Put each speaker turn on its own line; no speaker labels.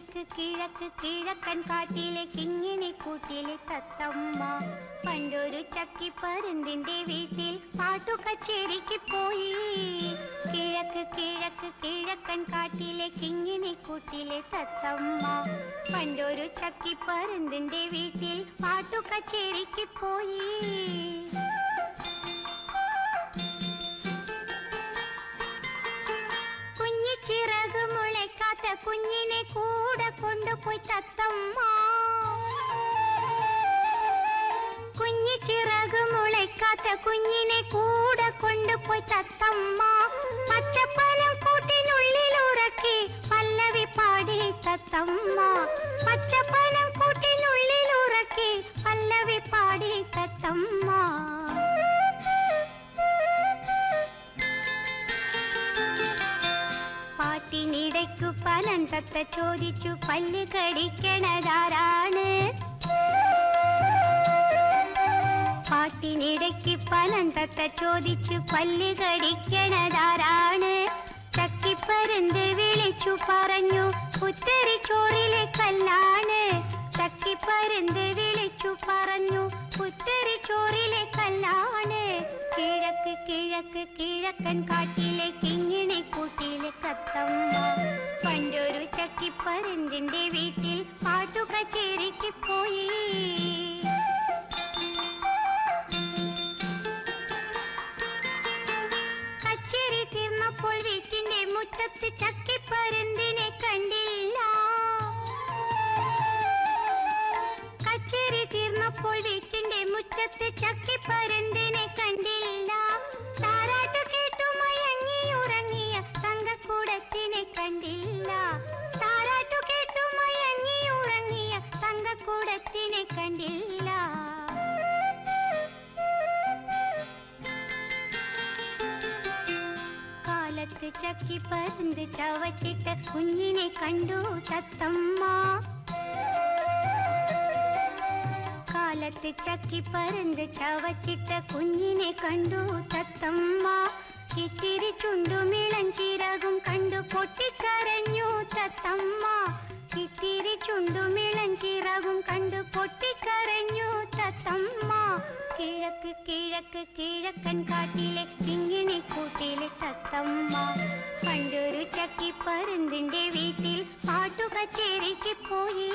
കിഴക്ക് കിഴക്ക് കിഴക്കൻ കാട്ടിലെ കിങ്ങിണി കൂട്ടിലെ തത്തമ്മ. പണ്ടൊരു ചക്കിപ്പരുന്തിന്റെ വീട്ടിൽ പാട്ടു കച്ചേരിക്ക് പോയി. കിഴക്ക് കിഴക്ക് കിഴക്കൻ കാട്ടിലെ കിങ്ങിണി കൂട്ടിലെ തത്തമ്മ. പണ്ടൊരു ചക്കിപ്പരുന്തിന്റെ വീട്ടിൽ പാട്ടു കച്ചേരിക്ക് പോയി കുഞ്ഞിനെ കൂടെ കൊണ്ടുപോയി തത്തമ്മ. കുഞ്ഞി ചിറക് മുളയ്ക്കാത്ത കുഞ്ഞിനെ കൂടെ കൊണ്ടുപോയി തത്തമ്മ. പച്ചപ്പനം കൂട്ടിനുള്ളിൽ ഉറക്കി പല്ലവി പാടി തത്തമ്മ. പച്ചപ്പനം കൂട്ടിനുള്ളിൽ ഉറക്കി പല്ലവി പാടി തത്തമ്മ. പാട്ടിനിടയ്ക്കു പലൻ തത്ത ചോദിച്ചു പല്ല് കടിക്കണതാരാണ്? പാട്ടിനിടയ്ക്ക് പലൻ തത്ത ചോദിച്ചു പല്ല് കടിക്കണതാരാണ്? ചക്കിപ്പരുന്ത് വിളിച്ചു പറഞ്ഞു ഉത്തരി ചോറിലെ കല്ലാണ്. ചക്കിപ്പരുന്ത് വിളിച്ചു പറഞ്ഞു ഉത്തരി ചോറിലെ കല്ലാണ്. കിഴക്ക് കിഴക്ക് കിഴക്കൻ കാട്ടിലെ ചക്കിപ്പരുന്തിന്റെ വീട്ടിൽ പാട്ടു കച്ചേരിക്ക് പോയി കച്ചേരി തീർന്നപ്പോൾ വീട്ടിന്റെ മുറ്റത്ത് ചക്കിപ്പരുന്തിനെ കണ്ടില്ല. കച്ചേരി തീർന്നപ്പോൾ വീട്ടിന്റെ മുറ്റത്ത് ചക്കിപ്പരുന്തിനെ കണ്ടില്ല. ചക്കി പരുന്ത് ചവച്ചിട്ട കുഞ്ഞിനെ കണ്ടു തത്തമ്മ കാലത്ത് ചക്കി പരുന്ത് ചവച്ചിട്ട കുഞ്ഞിനെ കണ്ടു തത്തമ്മ ഇത്തിരി ചുണ്ടുമിളം കിഴക്ക് കിഴക്ക് കിഴക്കൻ കാട്ടിലെ കിങ്ങിണി കൂട്ടിലെ തത്തമ്മ. പണ്ടൊരു ചക്കി പരുന്തിന്റെ വീട്ടിൽ പാട്ടു കച്ചേരിക്ക് പോയി.